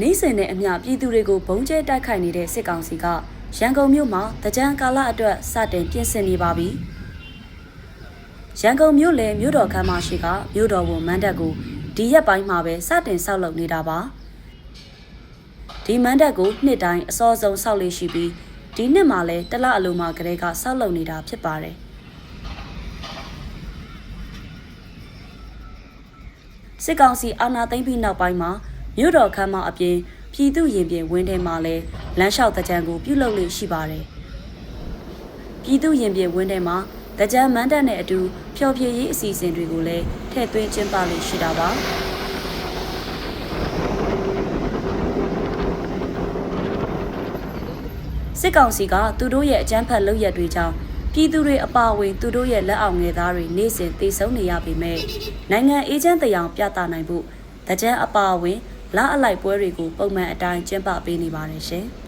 နေစဉ်နဲ့အမျှပြည်သူတွေကိုဘုံကျဲတိုက်ခိုက်နေတဲ့စစ်ကောင်စီကရန်ကုန်မြို့မှာတကြံကာလအတွက်စတင်ပြင်ဆင်နေပါပြီ။ရန်ကုန်မြို့လေမြို့တော်ခမ်းမရှိကမြို့တော်ဝန်မန်းတပ်ကိုဒီရက်ပိုင်းမှာပဲစတင်ဆောက်လုပ်နေတာပါ။ဒီမန်းတပ်ကိုနှစ်တိုင်းအစောဆုံးဆောက်လေးရှိပြီးဒီနှစ်မှာလည်းတစ်လအလုံးမှာကလေးကဆောက်လုပ်နေတာဖြစ်ပါတယ်။စစ်ကောင်စီအာဏာသိမ်းပြီးနောက်ပိုင်းမှာ မြို့တော်ခမ်းမအပြင်ပြည်သူရင်ပြင်ဝင်းထဲမှာလည်းလမ်းလျှောက်တကြံကိုပြုလုပ်လို့ရှိပါတယ်။ပြည်သူရင်ပြင်ဝင်းထဲမှာတကြံမန်းတပ်နဲ့အတူဖျော်ဖြေရေးအစီအစဉ်တွေကိုလည်းထည့်သွင်းကျင်းပလို့ရှိတာပါ။စစ်ကောင်စီကသူတို့ရဲ့အကြမ်းဖက်လုပ်ရက်တွေကြောင့်ပြည်သူတွေအပါအဝင်သူတို့ရဲ့လက်အောက်ငယ်သားတွေနေ့စဉ်သေဆုံးနေရပေမဲ့နိုင်ငံအေဂျင့်တရားပြသနိုင်ဖို့တကြံအပါအဝင် လားအလိုက်ပွဲတွေကိုပုံမှန်အတိုင်းကျင်းပပေးနေပါတယ်ရှင်။